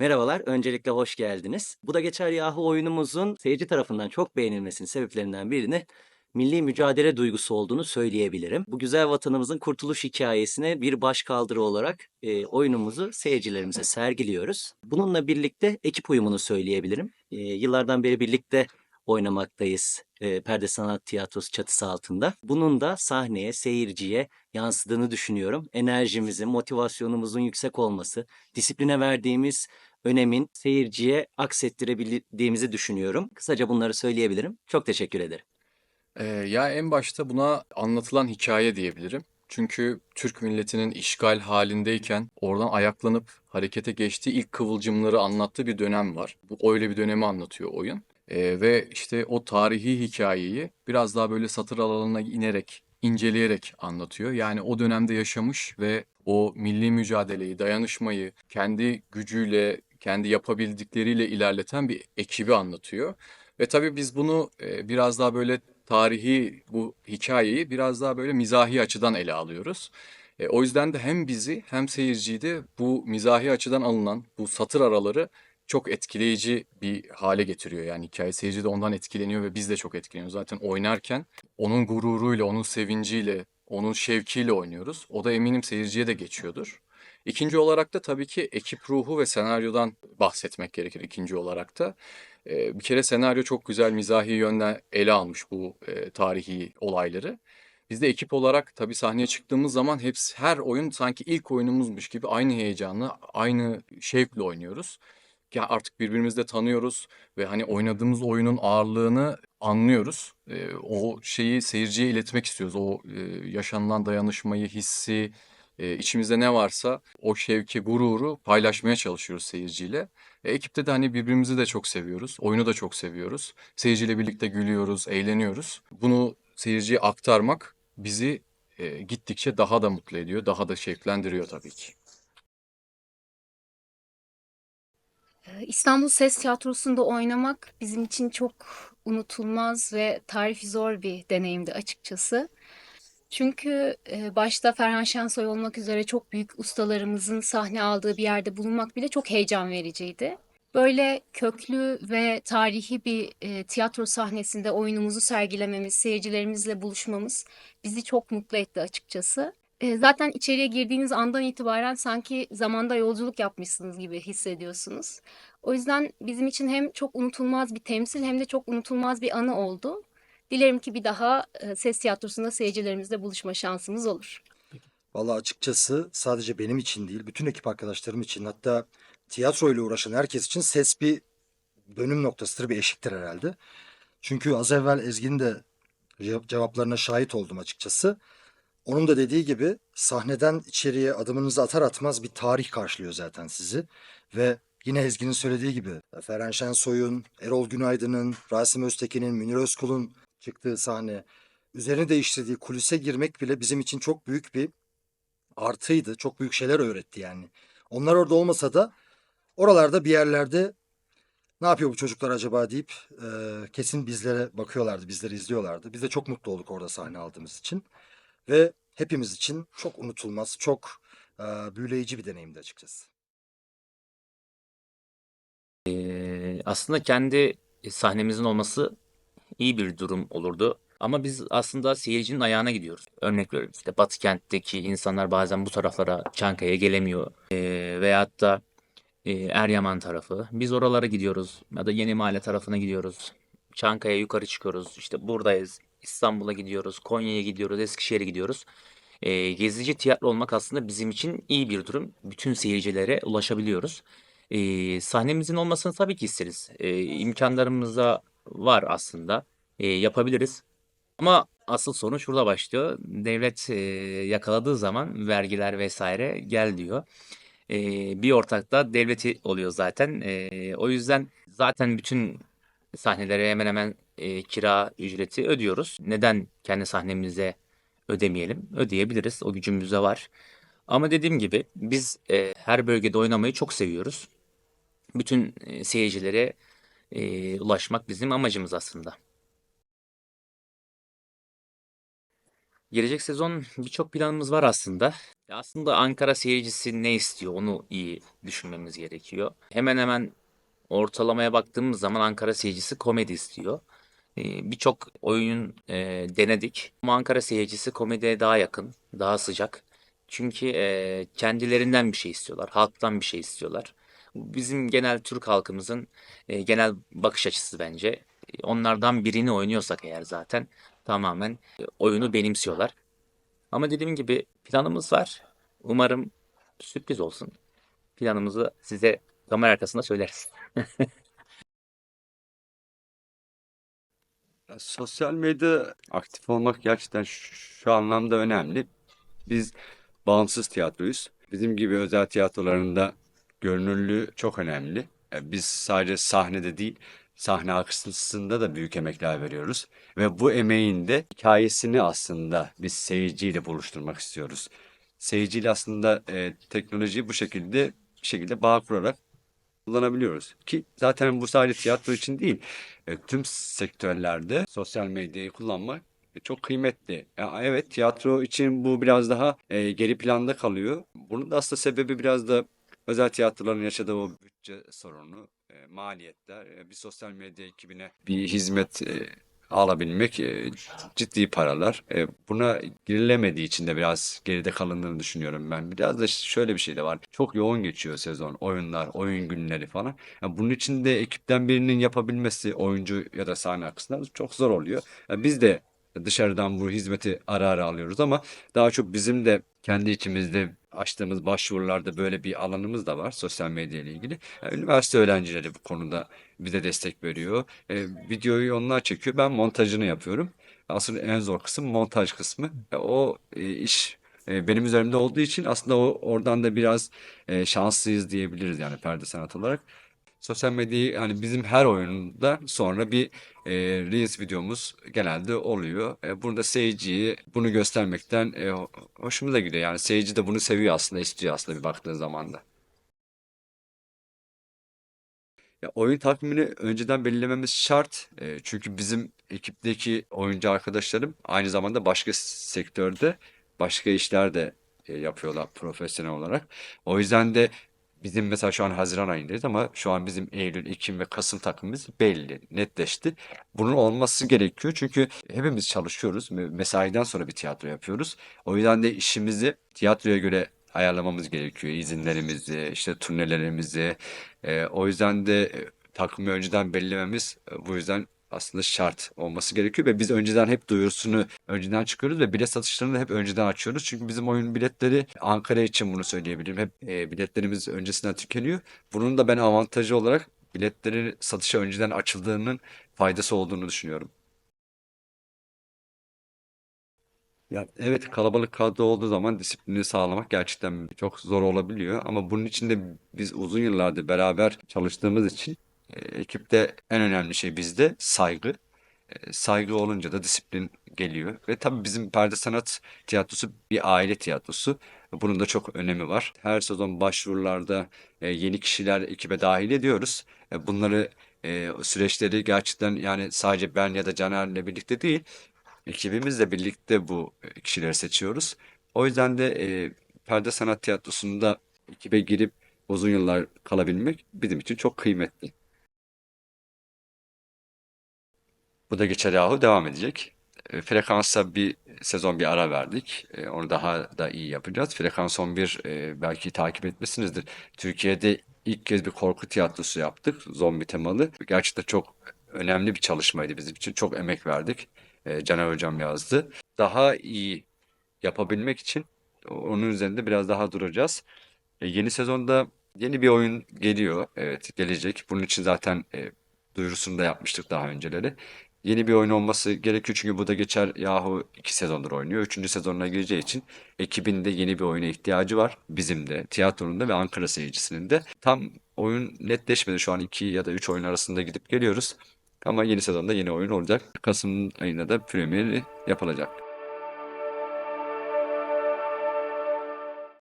Merhabalar, öncelikle hoş geldiniz. Bu da Geçer Yahu oyunumuzun seyirci tarafından çok beğenilmesinin sebeplerinden birini milli mücadele duygusu olduğunu söyleyebilirim. Bu güzel vatanımızın kurtuluş hikayesine bir başkaldırı olarak e, oyunumuzu seyircilerimize sergiliyoruz. Bununla birlikte ekip uyumunu söyleyebilirim. E, yıllardan beri birlikte oynamaktayız e, Perde Sanat Tiyatrosu çatısı altında. Bunun da sahneye, seyirciye yansıdığını düşünüyorum. Enerjimizin, motivasyonumuzun yüksek olması, disipline verdiğimiz önemin seyirciye aksettirebildiğimizi düşünüyorum. Kısaca bunları söyleyebilirim. Çok teşekkür ederim. Ee, ya en başta buna anlatılan hikaye diyebilirim. Çünkü Türk milletinin işgal halindeyken oradan ayaklanıp harekete geçtiği ilk kıvılcımları anlattığı bir dönem var. Bu öyle bir dönemi anlatıyor oyun. Ee, ve işte o tarihi hikayeyi biraz daha böyle satır aralarına inerek, inceleyerek anlatıyor. Yani o dönemde yaşamış ve o milli mücadeleyi, dayanışmayı kendi gücüyle, kendi yapabildikleriyle ilerleten bir ekibi anlatıyor. Ve tabii biz bunu e, biraz daha böyle tarihi bu hikayeyi biraz daha böyle mizahi açıdan ele alıyoruz. E, o yüzden de hem bizi hem seyirciyi de bu mizahi açıdan alınan bu satır araları çok etkileyici bir hale getiriyor. Yani hikaye seyirci de ondan etkileniyor ve biz de çok etkileniyoruz. Zaten oynarken onun gururuyla, onun sevinciyle, onun şevkiyle oynuyoruz. O da eminim seyirciye de geçiyordur. İkinci olarak da tabii ki ekip ruhu ve senaryodan bahsetmek gerekir ikinci olarak da. Ee, bir kere senaryo çok güzel mizahi yönden ele almış bu e, tarihi olayları. Biz de ekip olarak tabii sahneye çıktığımız zaman hepsi her oyun sanki ilk oyunumuzmuş gibi aynı heyecanla, aynı şevkle oynuyoruz. Ya artık birbirimizi de tanıyoruz ve hani oynadığımız oyunun ağırlığını anlıyoruz. Ee, o şeyi seyirciye iletmek istiyoruz. O e, yaşanılan dayanışmayı, hissi, e, içimizde ne varsa o şevki, gururu paylaşmaya çalışıyoruz seyirciyle. E, ekipte de hani birbirimizi de çok seviyoruz. Oyunu da çok seviyoruz. Seyirciyle birlikte gülüyoruz, eğleniyoruz. Bunu seyirciye aktarmak bizi e, gittikçe daha da mutlu ediyor, daha da şevklendiriyor tabii ki. Ee, İstanbul Ses Tiyatrosu'nda oynamak bizim için çok unutulmaz ve tarifi zor bir deneyimdi açıkçası. Çünkü e, başta Ferhan Şensoy olmak üzere çok büyük ustalarımızın sahne aldığı bir yerde bulunmak bile çok heyecan vericiydi. Böyle köklü ve tarihi bir e, tiyatro sahnesinde oyunumuzu sergilememiz, seyircilerimizle buluşmamız bizi çok mutlu etti açıkçası. E, zaten içeriye girdiğiniz andan itibaren sanki zamanda yolculuk yapmışsınız gibi hissediyorsunuz. O yüzden bizim için hem çok unutulmaz bir temsil hem de çok unutulmaz bir anı oldu. Dilerim ki bir daha e, ses tiyatrosunda seyircilerimizle buluşma şansımız olur. Vallahi açıkçası sadece benim için değil, bütün ekip arkadaşlarım için hatta tiyatro ile uğraşan herkes için ses bir dönüm noktasıdır, bir eşiktir herhalde. Çünkü az evvel Ezgi'nin de ce- cevaplarına şahit oldum açıkçası. Onun da dediği gibi sahneden içeriye adımınızı atar atmaz bir tarih karşılıyor zaten sizi. Ve yine Ezgi'nin söylediği gibi Ferhan Şensoy'un, Erol Günaydın'ın, Rasim Öztekin'in, Münir Özkul'un çıktığı sahne, üzerine değiştirdiği kulise girmek bile bizim için çok büyük bir artıydı. Çok büyük şeyler öğretti yani. Onlar orada olmasa da oralarda bir yerlerde ne yapıyor bu çocuklar acaba deyip e, kesin bizlere bakıyorlardı, bizleri izliyorlardı. Biz de çok mutlu olduk orada sahne aldığımız için. Ve hepimiz için çok unutulmaz, çok e, büyüleyici bir deneyimdi açıkçası. Ee, aslında kendi sahnemizin olması iyi bir durum olurdu. Ama biz aslında seyircinin ayağına gidiyoruz. Örnek veriyorum işte Batı kentteki insanlar bazen bu taraflara Çankaya'ya gelemiyor. Ee, veyahut da e, Eryaman tarafı. Biz oralara gidiyoruz ya da Yeni Mahalle tarafına gidiyoruz. Çankaya yukarı çıkıyoruz. İşte buradayız. İstanbul'a gidiyoruz, Konya'ya gidiyoruz, Eskişehir'e gidiyoruz. Ee, gezici tiyatro olmak aslında bizim için iyi bir durum. Bütün seyircilere ulaşabiliyoruz. Ee, sahnemizin olmasını tabii ki isteriz. Ee, imkanlarımız var aslında. Ee, yapabiliriz. Ama asıl sorun şurada başlıyor. Devlet e, yakaladığı zaman vergiler vesaire gel diyor. Ee, bir ortak da devleti oluyor zaten. Ee, o yüzden zaten bütün sahnelere hemen hemen e, kira ücreti ödüyoruz. Neden kendi sahnemize ödemeyelim? Ödeyebiliriz. O gücümüz de var. Ama dediğim gibi biz e, her bölgede oynamayı çok seviyoruz. Bütün e, seyircilere e, ulaşmak bizim amacımız aslında. Gelecek sezon birçok planımız var aslında. Aslında Ankara seyircisi ne istiyor onu iyi düşünmemiz gerekiyor. Hemen hemen ortalamaya baktığımız zaman Ankara seyircisi komedi istiyor. Ee, Birçok oyun e, denedik ama Ankara seyircisi komediye daha yakın, daha sıcak. Çünkü e, kendilerinden bir şey istiyorlar, halktan bir şey istiyorlar. Bizim genel Türk halkımızın e, genel bakış açısı bence. Onlardan birini oynuyorsak eğer zaten tamamen e, oyunu benimsiyorlar. Ama dediğim gibi planımız var. Umarım sürpriz olsun. Planımızı size kamera arkasında söyleriz. Ya, Sosyal medya aktif olmak gerçekten şu, anlamda önemli. Biz bağımsız tiyatroyuz. Bizim gibi özel tiyatrolarında görünürlüğü çok önemli. Ya, Biz sadece sahnede değil, sahne arkasında da büyük emekler veriyoruz. Ve bu emeğin de hikayesini aslında biz seyirciyle buluşturmak istiyoruz. Seyirciyle aslında e, teknolojiyi bu şekilde bir şekilde bağ kurarak kullanabiliyoruz. Ki zaten bu sadece tiyatro için değil, e, tüm sektörlerde sosyal medyayı kullanmak e, çok kıymetli. Ya, evet tiyatro için bu biraz daha e, geri planda kalıyor. Bunun da aslında sebebi biraz da özel tiyatroların yaşadığı o bütçe sorunu, maliyetler, e, bir sosyal medya ekibine bir hizmet e, alabilmek e, ciddi paralar. E, buna girilemediği için de biraz geride kalındığını düşünüyorum ben. Biraz da şöyle bir şey de var. Çok yoğun geçiyor sezon, oyunlar, oyun günleri falan. Ya bunun için de ekipten birinin yapabilmesi oyuncu ya da sahne arkasında çok zor oluyor. Ya biz de dışarıdan bu hizmeti ara ara alıyoruz ama daha çok bizim de kendi içimizde açtığımız başvurularda böyle bir alanımız da var sosyal medya ile ilgili. Ya üniversite öğrencileri bu konuda bize destek veriyor. E, videoyu onlar çekiyor. Ben montajını yapıyorum. Aslında en zor kısım montaj kısmı. E, o e, iş e, benim üzerimde olduğu için aslında o oradan da biraz e, şanslıyız diyebiliriz yani perde sanat olarak. Sosyal medyayı hani bizim her oyunda sonra bir e, Reels videomuz genelde oluyor. E, burada seyirciyi bunu göstermekten e, ho- hoşumuza gidiyor. Yani seyirci de bunu seviyor aslında, istiyor aslında bir baktığın zaman da. Ya oyun takvimini önceden belirlememiz şart. E, çünkü bizim ekipteki oyuncu arkadaşlarım aynı zamanda başka sektörde, başka işler de e, yapıyorlar profesyonel olarak. O yüzden de bizim mesela şu an Haziran ayındayız ama şu an bizim Eylül, Ekim ve Kasım takvimimiz belli, netleşti. Bunun olması gerekiyor çünkü hepimiz çalışıyoruz. Me- Mesaiden sonra bir tiyatro yapıyoruz. O yüzden de işimizi tiyatroya göre ayarlamamız gerekiyor. İzinlerimizi, işte turnelerimizi. E, o yüzden de e, takvimi önceden belirlememiz e, bu yüzden aslında şart olması gerekiyor ve biz önceden hep duyurusunu önceden çıkıyoruz ve bilet satışlarını da hep önceden açıyoruz. Çünkü bizim oyun biletleri Ankara için bunu söyleyebilirim. Hep e, biletlerimiz öncesinden tükeniyor. Bunun da ben avantajı olarak biletleri satışa önceden açıldığının faydası olduğunu düşünüyorum. Ya evet kalabalık kadro olduğu zaman disiplini sağlamak gerçekten çok zor olabiliyor. Ama bunun için de biz uzun yıllardır beraber çalıştığımız için e, ekipte en önemli şey bizde saygı. E, saygı olunca da disiplin geliyor. Ve tabii bizim perde sanat tiyatrosu bir aile tiyatrosu. Bunun da çok önemi var. Her sezon başvurularda e, yeni kişiler ekibe dahil ediyoruz. E, bunları e, süreçleri gerçekten yani sadece ben ya da Caner'le birlikte değil, ekibimizle birlikte bu kişileri seçiyoruz. O yüzden de perde sanat tiyatrosunda ekibe girip uzun yıllar kalabilmek bizim için çok kıymetli. Bu da Geçer Yahu devam edecek. E, Frekansa bir sezon bir ara verdik. E, Onu daha da iyi yapacağız. Frekans 11 e, belki takip etmişsinizdir. Türkiye'de ilk kez bir korku tiyatrosu yaptık. Zombi temalı. Gerçekten çok önemli bir çalışmaydı bizim için. Çok emek verdik. E, Caner Hocam yazdı. Daha iyi yapabilmek için onun üzerinde biraz daha duracağız. E, yeni sezonda yeni bir oyun geliyor. Evet gelecek. Bunun için zaten e, duyurusunu da yapmıştık daha önceleri. Yeni bir oyun olması gerekiyor çünkü bu da geçer yahu iki sezondur oynuyor. Üçüncü sezonuna gireceği için ekibin de yeni bir oyuna ihtiyacı var. Bizim de, tiyatronun da ve Ankara seyircisinin de. Tam oyun netleşmedi. Şu an iki ya da üç oyun arasında gidip geliyoruz. Ama yeni sezonda yeni oyun olacak. Kasım ayında da premieri yapılacak.